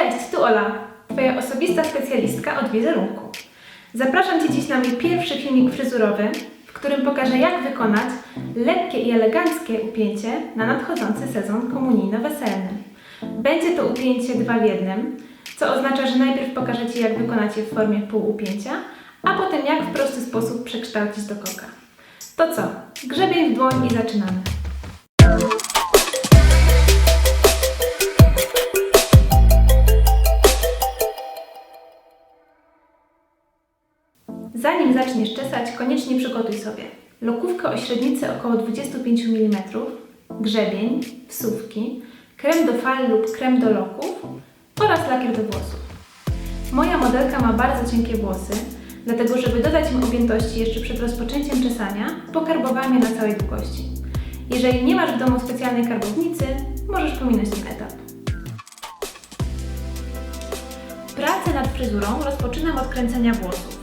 Cześć, tu Ola, Twoja osobista specjalistka od wizerunku. Zapraszam Cię dziś na mój pierwszy filmik fryzurowy, w którym pokażę jak wykonać lekkie i eleganckie upięcie na nadchodzący sezon komunijno-weselny. Będzie to upięcie dwa w jednym, co oznacza, że najpierw pokażę Ci jak wykonać je w formie półupięcia, a potem jak w prosty sposób przekształcić do koka. To co? Grzebień w dłoń i zaczynamy. Koniecznie przygotuj sobie lokówkę o średnicy około 25 mm, grzebień, wsówki, krem do fal lub krem do loków oraz lakier do włosów. Moja modelka ma bardzo cienkie włosy, dlatego żeby dodać im objętości jeszcze przed rozpoczęciem czesania, pokarbowałam je na całej długości. Jeżeli nie masz w domu specjalnej karbownicy, możesz pominąć ten etap. Pracę nad fryzurą rozpoczynam od kręcenia włosów.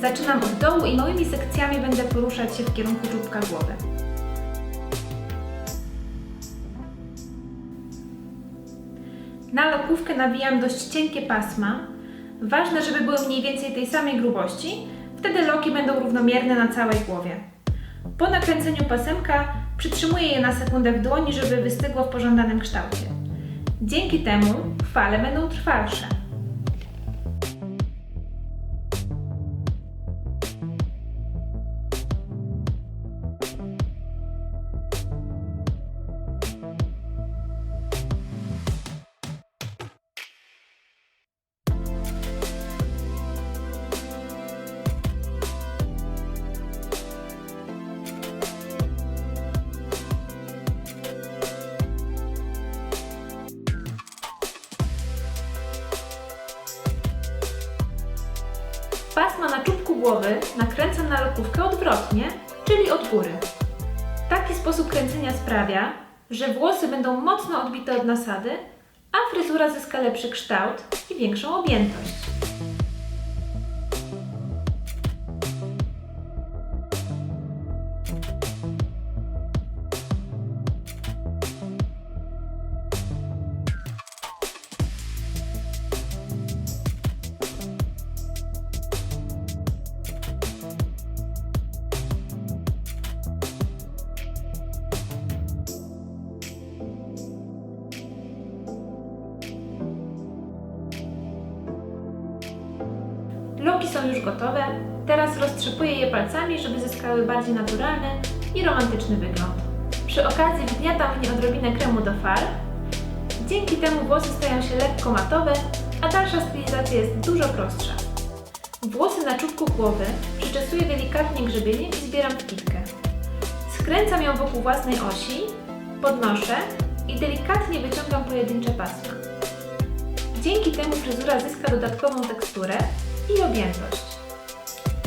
Zaczynam od dołu i małymi sekcjami będę poruszać się w kierunku czubka głowy. Na lokówkę nawijam dość cienkie pasma. Ważne, żeby były mniej więcej tej samej grubości, wtedy loki będą równomierne na całej głowie. Po nakręceniu pasemka przytrzymuję je na sekundę w dłoni, żeby wystygło w pożądanym kształcie. Dzięki temu fale będą trwalsze. Głowy nakręcam na lokówkę odwrotnie, czyli od góry. Taki sposób kręcenia sprawia, że włosy będą mocno odbite od nasady, a fryzura zyska lepszy kształt i większą objętość. Loki są już gotowe, teraz roztrzepuję je palcami, żeby zyskały bardziej naturalny i romantyczny wygląd. Przy okazji wgniatam w nie odrobinę kremu do fal. Dzięki temu włosy stają się lekko matowe, a dalsza stylizacja jest dużo prostsza. Włosy na czubku głowy przyczesuję delikatnie grzebieniem i zbieram w kitkę. Skręcam ją wokół własnej osi, podnoszę i delikatnie wyciągam pojedyncze pasma. Dzięki temu fryzura zyska dodatkową teksturę i objętość.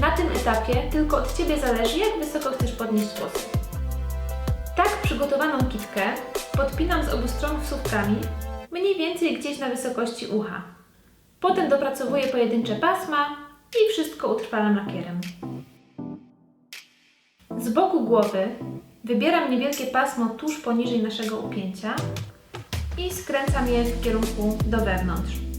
Na tym etapie tylko od Ciebie zależy, jak wysoko chcesz podnieść włosy. Tak przygotowaną kitkę podpinam z obu stron wsówkami, mniej więcej gdzieś na wysokości ucha. Potem dopracowuję pojedyncze pasma i wszystko utrwalam lakierem. Z boku głowy wybieram niewielkie pasmo tuż poniżej naszego upięcia i skręcam je w kierunku do wewnątrz.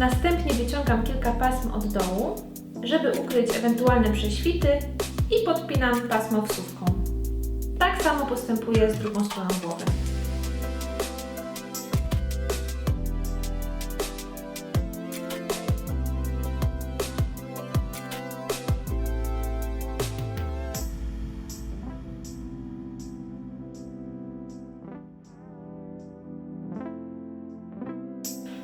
Następnie wyciągam kilka pasm od dołu, żeby ukryć ewentualne prześwity i podpinam pasmo wsówką. Tak samo postępuję z drugą stroną głowy.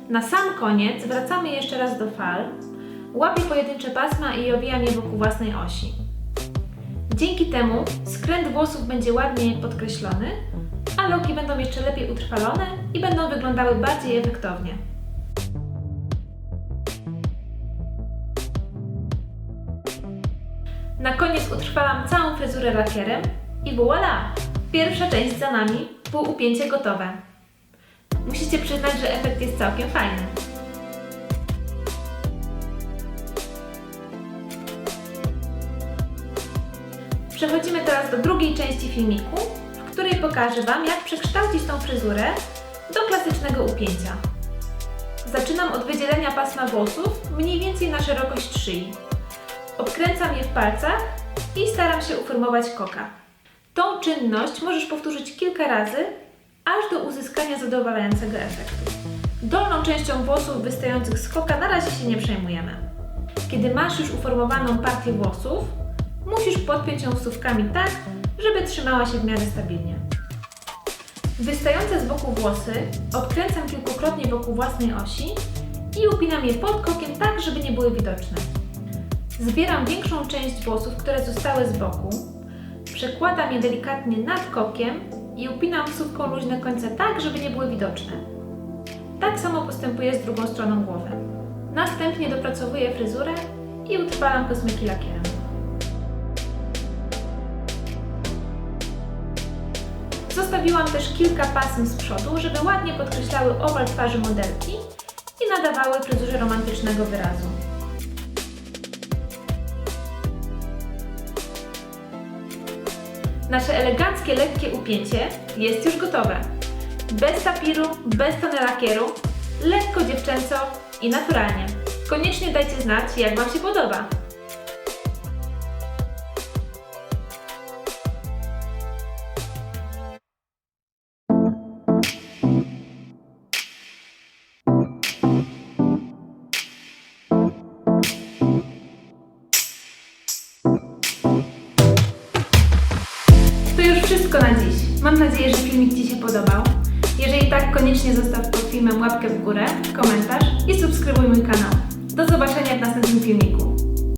Na sam koniec wracamy jeszcze raz do fal, łapię pojedyncze pasma i owijam je wokół własnej osi. Dzięki temu skręt włosów będzie ładnie podkreślony, a loki będą jeszcze lepiej utrwalone i będą wyglądały bardziej efektownie. Na koniec utrwalam całą fryzurę lakierem i voilà! Pierwsza część za nami, półupięcie gotowe. Musicie przyznać, że efekt jest całkiem fajny. Przechodzimy teraz do drugiej części filmiku, w której pokażę Wam, jak przekształcić tą fryzurę do klasycznego upięcia. zaczynam od wydzielenia pasma włosów mniej więcej na szerokość szyi. Obkręcam je w palcach i staram się uformować koka. Tą czynność możesz powtórzyć kilka razy, aż do uzyskania zadowalającego efektu. Dolną częścią włosów wystających z koka na razie się nie przejmujemy. Kiedy masz już uformowaną partię włosów, musisz podpiąć ją wsówkami tak, żeby trzymała się w miarę stabilnie. Wystające z boku włosy obkręcam kilkukrotnie wokół własnej osi i upinam je pod kokiem tak, żeby nie były widoczne. Zbieram większą część włosów, które zostały z boku, przekładam je delikatnie nad kokiem i upinam wsówką luźne końce tak, żeby nie były widoczne. Tak samo postępuję z drugą stroną głowy. Następnie dopracowuję fryzurę i utrwalam kosmyki lakierem. Zostawiłam też kilka pasm z przodu, żeby ładnie podkreślały owal twarzy modelki i nadawały fryzurze romantycznego wyrazu. Nasze eleganckie, lekkie upięcie jest już gotowe. Bez tapiru, bez tony lakieru, lekko dziewczęco i naturalnie. Koniecznie dajcie znać, jak Wam się podoba. Wszystko na dziś. Mam nadzieję, że filmik Ci się podobał. Jeżeli tak, koniecznie zostaw pod filmem łapkę w górę, komentarz i subskrybuj mój kanał. Do zobaczenia w następnym filmiku.